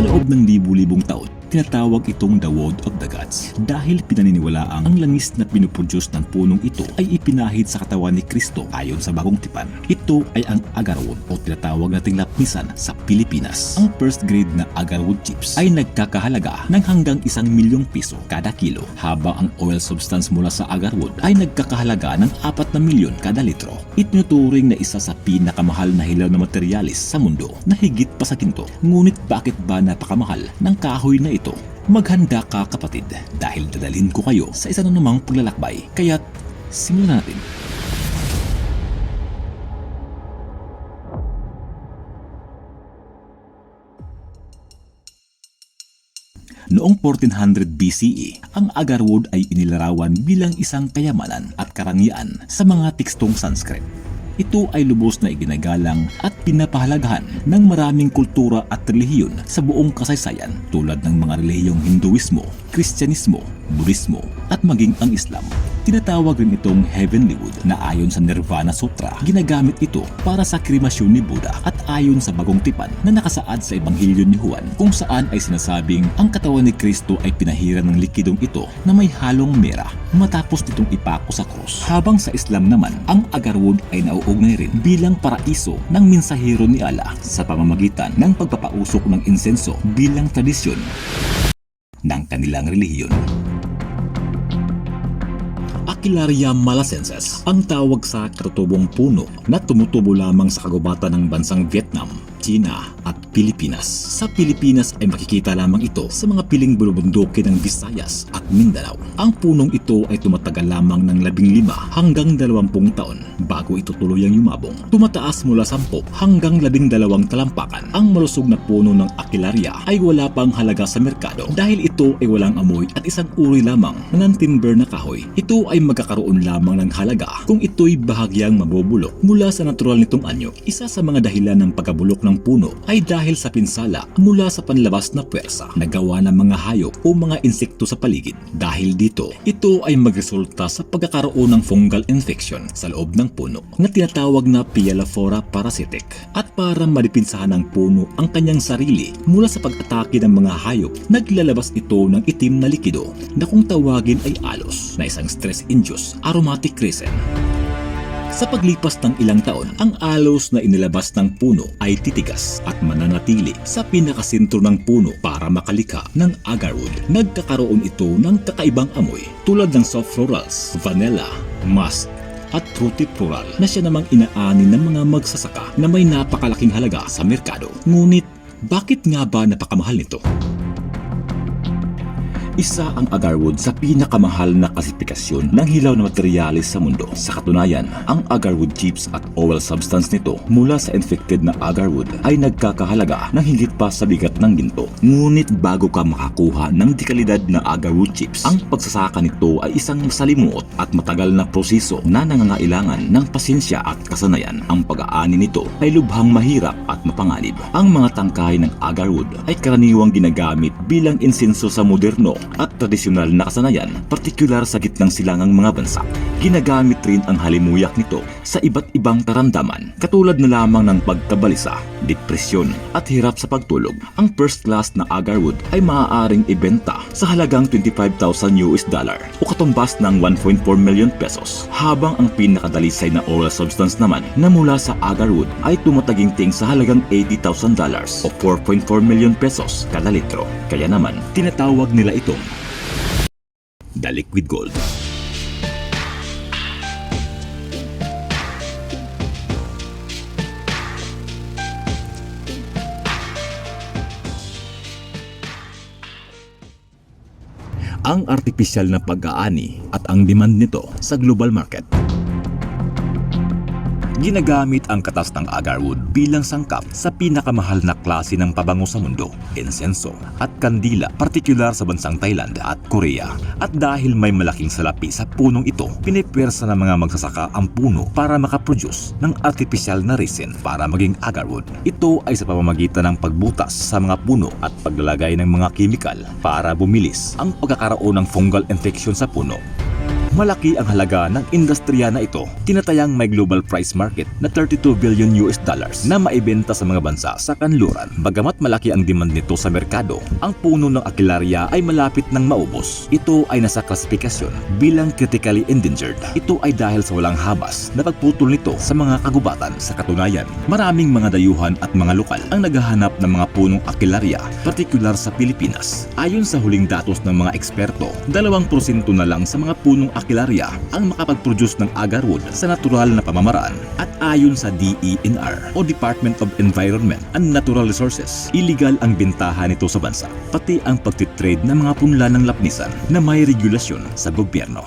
Sa loob ng libu-libong taon, tinatawag itong the Wood of the Gods dahil pinaniniwalaang ang langis na pinuproduce ng punong ito ay ipinahid sa katawan ni Kristo ayon sa bagong tipan. Ito ay ang agarwood o tinatawag nating lapmisan sa Pilipinas. Ang first grade na agarwood chips ay nagkakahalaga ng hanggang isang milyong piso kada kilo habang ang oil substance mula sa agarwood ay nagkakahalaga ng apat na milyon kada litro. Itinuturing na isa sa pinakamahal na hilaw na materyales sa mundo na higit pa sa ginto. Ngunit bakit ba napakamahal ng kahoy na ito? Maghanda ka kapatid dahil dadalhin ko kayo sa isa na namang paglalakbay. Kaya't simulan natin. Noong 1400 BCE, ang agarwood ay inilarawan bilang isang kayamanan at karangyaan sa mga tekstong Sanskrit. Ito ay lubos na iginagalang at pinapahalagahan ng maraming kultura at relihiyon sa buong kasaysayan tulad ng mga relihiyong Hinduismo, Kristyanismo, Budismo at maging ang Islam. Tinatawag rin itong heavenly wood na ayon sa Nirvana Sutra, ginagamit ito para sa kremasyon ni Buddha at ayon sa bagong tipan na nakasaad sa Ebanghelyo ni Juan kung saan ay sinasabing ang katawan ni Kristo ay pinahiran ng likidong ito na may halong mera matapos nitong ipako sa krus. Habang sa Islam naman, ang agarwood ay nauugnay rin bilang paraiso ng mensahero ni Allah sa pamamagitan ng pagpapausok ng insenso bilang tradisyon ng kanilang relihiyon. Aquilaria malasensis ang tawag sa katutubong puno na tumutubo lamang sa kagubatan ng bansang Vietnam, China at Pilipinas. Sa Pilipinas ay makikita lamang ito sa mga piling bulubundukin ng Visayas at Mindanao. Ang punong ito ay tumatagal lamang ng 15 hanggang 20 taon bago ito tuluyang yumabong. Tumataas mula 10 hanggang 12 talampakan. Ang malusog na puno ng Aquilaria ay wala pang halaga sa merkado dahil ito ay walang amoy at isang uri lamang na non-timber na kahoy. Ito ay magkakaroon lamang ng halaga kung ito'y bahagyang mabubulok mula sa natural nitong anyo. Isa sa mga dahilan ng pagkabulok ng puno ay dahil sa pinsala mula sa panlabas na puwersa na gawa ng mga hayop o mga insekto sa paligid. Dahil dito, ito ay magresulta sa pagkakaroon ng fungal infection sa loob ng puno na tinatawag na Pielifora parasitic. At para malipinsahan ng puno ang kanyang sarili mula sa pag-atake ng mga hayop, naglalabas ito ng itim na likido na kung tawagin ay alos na isang stress-induced aromatic resin. Sa paglipas ng ilang taon, ang alos na inilabas ng puno ay titigas at mananatili sa pinakasentro ng puno para makalika ng agarwood. Nagkakaroon ito ng kakaibang amoy tulad ng soft florals, vanilla, musk, at fruity floral na siya namang inaani ng mga magsasaka na may napakalaking halaga sa merkado. Ngunit, bakit nga ba napakamahal nito? Isa ang agarwood sa pinakamahal na klasifikasyon ng hilaw na materyales sa mundo. Sa katunayan, ang agarwood chips at oil substance nito mula sa infected na agarwood ay nagkakahalaga ng higit pa sa bigat ng ginto. Ngunit bago ka makakuha ng dekalidad na agarwood chips, ang pagsasaka nito ay isang masalimuot at matagal na proseso na nangangailangan ng pasensya at kasanayan. Ang pag-aani nito ay lubhang mahirap at mapanganib. Ang mga tangkay ng agarwood ay karaniwang ginagamit bilang insenso sa moderno at tradisyonal na kasanayan, partikular sa gitnang silangang mga bansa. Ginagamit rin ang halimuyak nito sa iba't ibang karamdaman, katulad na lamang ng pagkabalisa, depresyon at hirap sa pagtulog. Ang first class na agarwood ay maaaring ibenta sa halagang 25,000 US dollar o katumbas ng 1.4 million pesos, habang ang pinakadalisay na oil substance naman na mula sa agarwood ay tumataginting sa halagang 80,000 dollars o 4.4 million pesos kada litro. Kaya naman, tinatawag nila itong The Liquid Gold. Ang artipisyal na pag-aani at ang demand nito sa global market. Ginagamit ang katas ng agarwood bilang sangkap sa pinakamahal na klase ng pabango sa mundo, insenso at kandila, partikular sa bansang Thailand at Korea. At dahil may malaking salapi sa punong ito, pinipwersa ng mga magsasaka ang puno para makaproduce ng artipisyal na resin para maging agarwood. Ito ay sa pamamagitan ng pagbutas sa mga puno at paglalagay ng mga kimikal para bumilis ang pagkakaroon ng fungal infection sa puno. Malaki ang halaga ng industriya na ito. Tinatayang may global price market na 32 billion US dollars na maibenta sa mga bansa sa kanluran. Bagamat malaki ang demand nito sa merkado, ang puno ng Aquilaria ay malapit ng maubos. Ito ay nasa klasifikasyon bilang critically endangered. Ito ay dahil sa walang habas na pagputol nito sa mga kagubatan. Sa katunayan, maraming mga dayuhan at mga lokal ang naghahanap ng mga punong Aquilaria, partikular sa Pilipinas. Ayon sa huling datos ng mga eksperto, 2% na lang sa mga punong Aquilaria ang makapag-produce ng agarwood sa natural na pamamaraan. At ayon sa DENR o Department of Environment and Natural Resources, illegal ang bintahan nito sa bansa, pati ang pagtitrade ng mga punla ng lapnisan na may regulasyon sa gobyerno.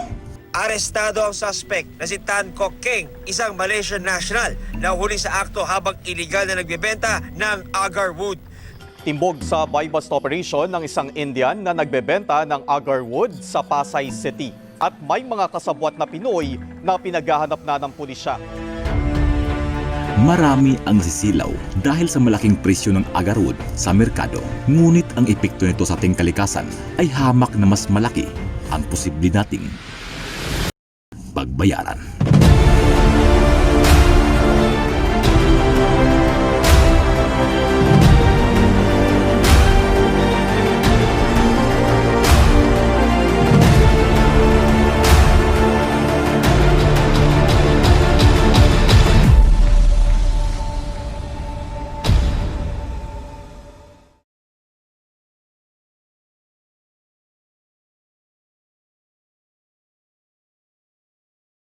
Arestado ang suspect na si Tan Kok Keng, isang Malaysian national na huli sa akto habang iligal na nagbebenta ng agar wood. Timbog sa buy-bust operation ng isang Indian na nagbebenta ng agarwood sa Pasay City. At may mga kasabwat na Pinoy na pinaghahanap na ng pulisya. Marami ang sisilaw dahil sa malaking presyo ng agarwood sa merkado. Ngunit ang epekto nito sa ating kalikasan ay hamak na mas malaki ang posible nating pagbayaran.